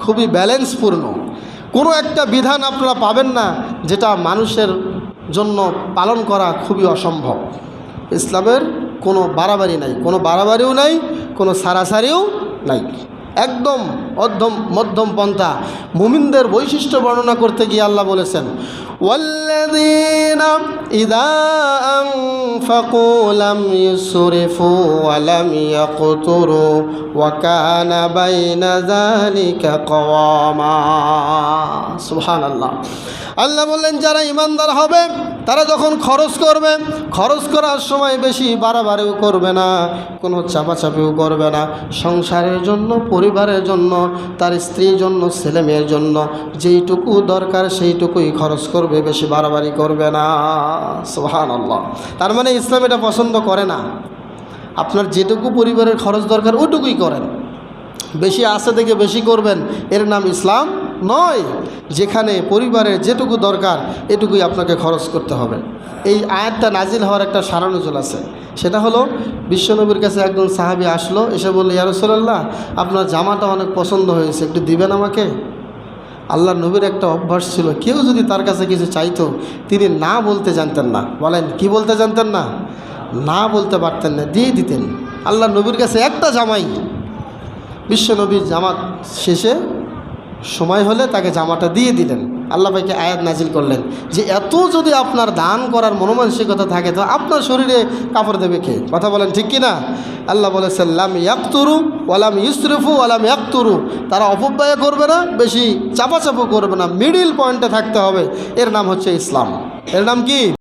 খুবই ব্যালেন্সপূর্ণ। কোনো একটা বিধান আপনারা পাবেন না যেটা মানুষের জন্য পালন করা খুবই অসম্ভব। ইসলামের কোনো বাড়াবাড়ি নাই, কোনো বাড়াবাড়িও নাই, কোনো সারাসারিও নাই। একদম অধ্যম, মধ্যম পন্থা। মুমিনদের বৈশিষ্ট্য বর্ণনা করতে গিয়ে আল্লাহ বলেছেন আনফাকু لم يسرفوا ولم يقتروا وكان بين ذلك قواما سبحان الله আল্লাহ বললেন যারা ইমানদার হবে তারা যখন খরচ করবে, খরচ করার সময় বেশি বাড়াবাড়িও করবে না, কোনো চাপাচাপিও করবে না। সংসারের জন্য, পরিবারের জন্য, তার স্ত্রীর জন্য, ছেলে মেয়ের জন্য যেইটুকু দরকার সেইটুকুই খরচ করবে, বেশি বাড়াবাড়ি করবে না। সোহান আল্লাহ তার মানে ইসলাম এটা পছন্দ করে না। আপনার যেটুকু পরিবারের খরচ দরকার ওইটুকুই করেন। বেশি আছে থেকে বেশি করবেন, এর নাম ইসলাম নয়। যেখানে পরিবারের যেটুকু দরকার, এটুকুই আপনাকে খরচ করতে হবে। এই আয়াতটা নাজিল হওয়ার একটা সারানুজল আছে। সেটা হলো, বিশ্বনবীর কাছে একজন সাহাবি আসলো, এসে বলল ইয়ারসোল্লাহ আপনার জামাটা অনেক পছন্দ হয়েছে, একটু দিবেন আমাকে? আল্লাহ নবীর একটা অভ্যাস ছিল, কেউ যদি তার কাছে কিছু চাইতো, তিনি না বলতে জানতেন না। বলেন, কি বলতে জানতেন না? না বলতে পারতেন না, দিয়ে দিতেন। আল্লাহ নবীর কাছে একটা জামাই। বিশ্বনবীর জামাত শেষে সময় হলে তাকে জামাটা দিয়ে দিলেন। আল্লাহ ভাইকে আয়াত নাজিল করলেন যে, এত যদি আপনার দান করার মনোমানসিকতা থাকে, তো আপনার শরীরে কাপড় দেবে কে? কথা বলেন ঠিক কি না? আল্লাহ বলেছেন, লাম ইয়াকতুরু ওয়ালাম ইউসরিফু ওয়ালাম ইয়াকতুরু। তারা অপব্যয় করবে না, বেশি চাপাচাপু করবে না। মিডিল পয়েন্টে থাকতে হবে। এর নাম হচ্ছে ইসলাম। এর নাম কি?